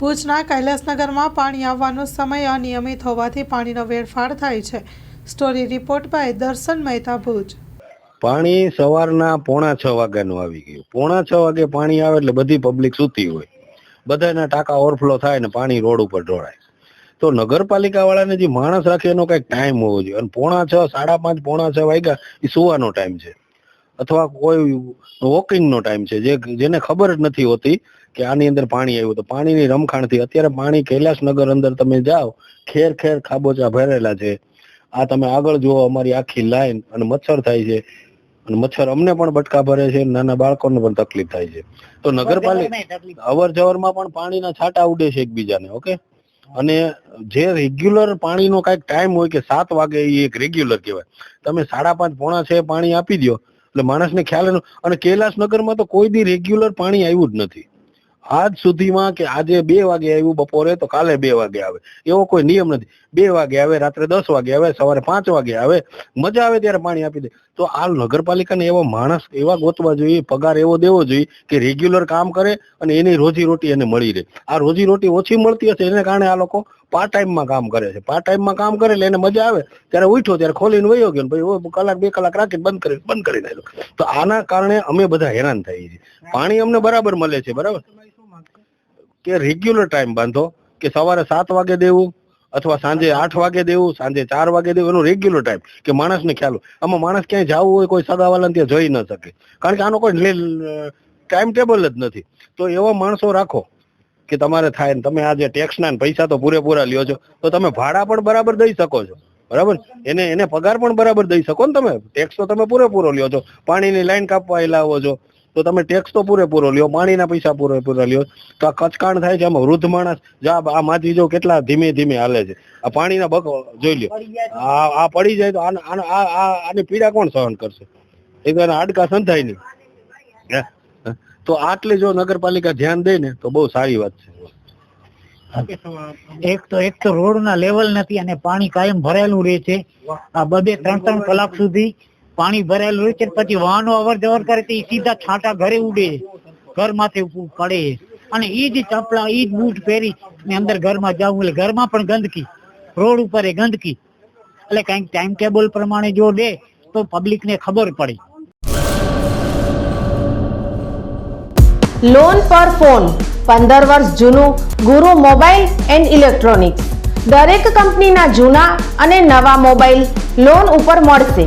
ભુજના કૈલાસનગરમાં પાણી આવવાનો સમય અનિયમિત હોવાથી પાણીનો વેડફાડ થાય છે. સ્ટોરી રિપોર્ટ બાય દર્શન મહેતા ભુજ. પાણી સવારના પોણા છ વાગ્યાનું આવી ગયું. પોણા છ વાગે પાણી આવે એટલે બધી પબ્લિક સૂતી હોય. બધાના ટાંકા ઓવરફ્લો થાય ને પાણી રોડ ઉપર ઢોળાય. તો નગરપાલિકા વાળાને જે માણસ રાખે એનો કંઈક ટાઈમ હોવો જોઈએ. અને પોણા છ, સાડા પાંચ, પોણા છ વાગ્યા એ સુવાનો ટાઈમ છે. અથવા કોઈ વોકિંગનો ટાઈમ છે જે જેને ખબર જ નથી હોતી કે આની અંદર પાણી આવ્યું તો પાણીની રમખાણથી અત્યારે પાણી કૈલાસનગર અંદર તમે જાઓ ખેર ખેર ખાબોચા ભરેલા છે. આ તમે આગળ જુઓ અમારી આખી લાઈન અને મચ્છર થાય છે. અને મચ્છર અમને પણ બટકા ભરે છે નાના બાળકોને પણ તકલીફ થાય છે. તો નગરપાલિકા અવર જવરમાં પણ પાણીના છાંટા ઉડે છે એકબીજાને ઓકે? અને જે રેગ્યુલર પાણીનો કાંઈક ટાઈમ હોય કે સાત વાગે એ એક રેગ્યુલર કહેવાય. તમે સાડા પાંચ પોણા છે પાણી આપી દો એટલે માણસને ખ્યાલ અને કૈલાસનગરમાં તો કોઈ દી રેગ્યુલર પાણી આવ્યું જ નથી. આજ સુધીમાં કે આજે બે વાગે આવ્યું બપોરે તો કાલે બે વાગે આવે. એવો કોઈ નિયમ નથી. બે વાગે આવે, રાત્રે દસ વાગે આવે, સવારે પાંચ વાગે આવે, મજા આવે ત્યારે પાણી આપી દે. તો આ નગરપાલિકાને એવા માણસ એવા ગોતવા જોઈએ, પગાર એવો દેવો જોઈએ કે રેગ્યુલર કામ કરે અને એની રોજી રોટી એને મળી રહે. આ રોજી રોટી ઓછી મળતી હશે એને કારણે આ લોકો પાર્ટ ટાઈમમાં કામ કરે છે. પાર્ટ ટાઈમમાં કામ કરે એટલે એને મજા આવે. ત્યારે ઉઠ્યો ત્યારે ખોલીને વયો ગયો ભાઈ કલાક, બે કલાક રાખીને બંધ કરી બંધ કરી નાખ્યો. તો આના કારણે અમે બધા હેરાન થઈએ છીએ. પાણી અમને બરાબર મળે છે, બરાબર? કે રેગ્યુલર ટાઈમ બાંધો કે સવારે સાત વાગે દેવું અથવા સાંજે આઠ વાગે દેવું, સાંજે ચાર વાગે દેવું, એનો રેગ્યુલર ટાઈમ કે માણસને ખ્યાલ આમાં માણસ ક્યાંય જવું હોય, કોઈ સગાવાલાને ત્યાં જઈ ન શકે. કારણ કે આનો કોઈ ટાઈમ ટેબલ જ નથી. તો એવા માણસો રાખો કે તમારે થાય ને તમે આ જે ટેક્સના પૈસા તો પૂરેપૂરા લ્યો છો, તો તમે ભાડા પણ બરાબર દઈ શકો છો. બરાબર? એને એને પગાર પણ બરાબર દઈ શકો ને તમે. ટેક્સ તો તમે પૂરેપૂરો લ્યો છો. પાણીની લાઈન કાપવા લાવો છો. તો તમે ટેક્સ તો પૂરેપૂરો લ્યો પાણીના પૈસા પૂરેપૂરા લ્યો. તો આ કચકાણ થાય છે આમાં વૃદ્ધ માણસ જા આ માજી જો કેટલા ધીમે ધીમે હાલે છે. આ પાણીના બક જોઈ લ્યો. આ આ પડી જાય તો આને- આને- આ આ આની પીડા કોણ સહન કરશે? એ તો એના હાડકા સંધાય નહીં? તો આટલે જો નગરપાલિકા ધ્યાન દે ને તો બહુ સારી વાત છે. એક તો એક તો રોડ ના લેવલ નથી અને પાણી કાયમ ભરેલું રહે છે. આ બબે ત્રણ ત્રણ કલાક સુધી પાણી ભરેલું હોય છે પછી વાહનો અવર જવર કરે તો સીધા છાંટા ઘરે ઉડે. ઘર માથે પડે. અને એ જ ચપલા એ જ બૂટ પહેરી ને અંદર ઘરમાં જવું એટલે ઘરમાં પણ ગંદકી. રોડ ઉપર એ ગંદકી. એટલે કંઈક ટાઈમ ટેબલ પ્રમાણે જો દે, તો પબ્લિક ને ખબર પડે. લોન પર ફોન પંદર વર્ષ જૂનું ગુરુ મોબાઈલ એન્ડ ઇલેક્ટ્રોનિક્સ દરેક કંપનીના જૂના અને નવા મોબાઈલ લોન ઉપર મળશે.